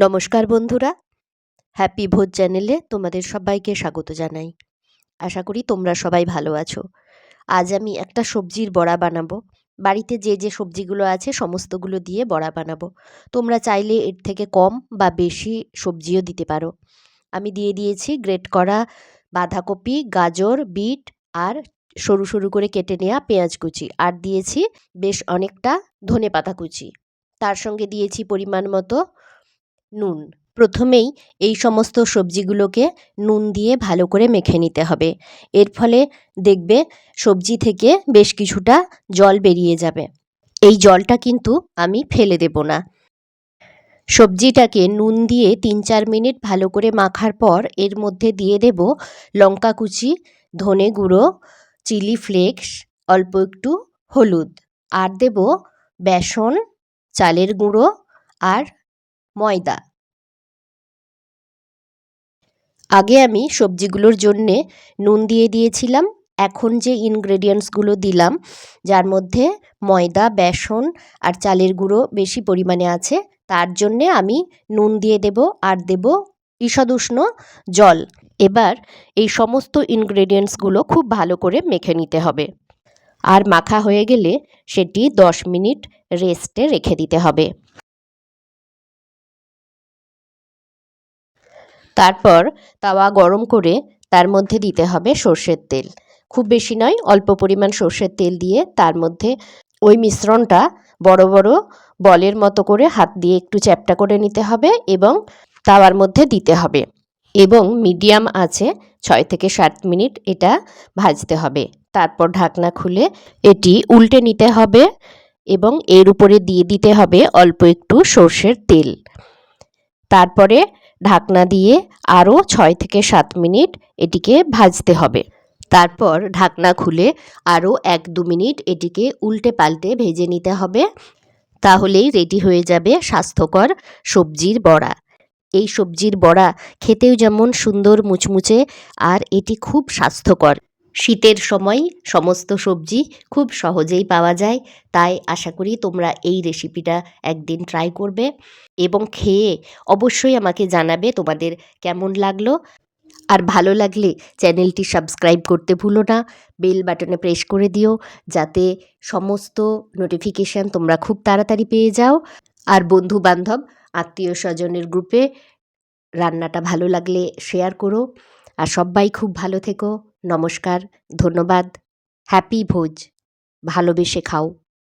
নমস্কার বন্ধুরা। হ্যাপি ভোজ চ্যানেলে তোমাদের সবাইকে স্বাগত জানাই। আশা করি তোমরা সবাই ভালো আছো। আজ আমি একটা সবজির বড়া বানাবো। বাড়িতে যে যে সবজিগুলো আছে সমস্তগুলো দিয়ে বড়া বানাবো। তোমরা চাইলে এর থেকে কম বা বেশি সবজিও দিতে পারো। আমি দিয়ে দিয়েছি গ্রেট করা বাঁধাকপি, গাজর, বিট আর সরু সরু করে কেটে নেওয়া পেঁয়াজ কুচি। আর দিয়েছি বেশ অনেকটা ধনে পাতা কুচি। তার সঙ্গে দিয়েছি পরিমাণ মতো নুন। প্রথমেই এই সমস্ত সবজিগুলোকে নুন দিয়ে ভালো করে মেখে নিতে হবে। এর ফলে দেখবে সবজি থেকে বেশ কিছুটা জল বেরিয়ে যাবে। এই জলটা কিন্তু আমি ফেলে দেব না। সবজিটাকে নুন দিয়ে তিন চার মিনিট ভালো করে মাখার পর এর মধ্যে দিয়ে দেব লঙ্কা কুচি, ধনে গুঁড়ো, চিলি ফ্লেক্স, অল্প একটু হলুদ। আর দেব বেসন, চালের গুঁড়ো আর ময়দা। আগে আমি সবজিগুলোর জন্যে নুন দিয়ে দিয়েছিলাম, এখন যে ইনগ্রেডিয়েন্টসগুলো দিলাম, যার মধ্যে ময়দা, বেসন আর চালের গুঁড়ো বেশি পরিমাণে আছে, তার জন্যে আমি নুন দিয়ে দেব আর দেব ঈষদুষ্ণ জল। এবার এই সমস্ত ইনগ্রেডিয়েন্টসগুলো খুব ভালো করে মেখে নিতে হবে। আর মাখা হয়ে গেলে সেটি দশ মিনিট রেস্টে রেখে দিতে হবে। তারপর তাওয়া গরম করে তার মধ্যে দিতে হবে সর্ষের তেল। খুব বেশি নয়, অল্প পরিমাণ সর্ষের তেল দিয়ে তার মধ্যে ওই মিশ্রণটা বড় বড় বলের মতো করে হাত দিয়ে একটু চ্যাপটা করে নিতে হবে এবং তাওয়ার মধ্যে দিতে হবে এবং মিডিয়াম আছে ছয় থেকে সাত মিনিট এটা ভাজতে হবে। তারপর ঢাকনা খুলে এটি উল্টে নিতে হবে এবং এর উপরে দিয়ে দিতে হবে অল্প একটু সর্ষের তেল। তারপরে ঢাকনা দিয়ে আরও ছয় থেকে সাত মিনিট এটিকে ভাজতে হবে। তারপর ঢাকনা খুলে আরও এক দু মিনিট এটিকে উল্টে পাল্টে ভেজে নিতে হবে। তাহলেই রেডি হয়ে যাবে স্বাস্থ্যকর সবজির বড়া। এই সবজির বড়া খেতেও যেমন সুন্দর মুচমুচে, আর এটি খুব স্বাস্থ্যকর। শীতের সময় সমস্ত সবজি খুব সহজেই পাওয়া যায়। তাই আশা করি তোমরা এই রেসিপিটা একদিন ট্রাই করবে এবং খেয়ে অবশ্যই আমাকে জানাবে তোমাদের কেমন লাগল। আর ভালো লাগলে চ্যানেলটি সাবস্ক্রাইব করতে ভুলো না বেল বাটনে প্রেস করে দিও যাতে সমস্ত নোটিফিকেশান তোমরা খুব তাড়াতাড়ি পেয়ে যাও। আর বন্ধু বান্ধব আত্মীয় স্বজনের গ্রুপে রান্নাটা ভালো লাগলে শেয়ার করো। আর সবাই খুব ভালো থেকো। নমস্কার ধন্যবাদ হ্যাপি ভোজ ভালোবেসে খাও।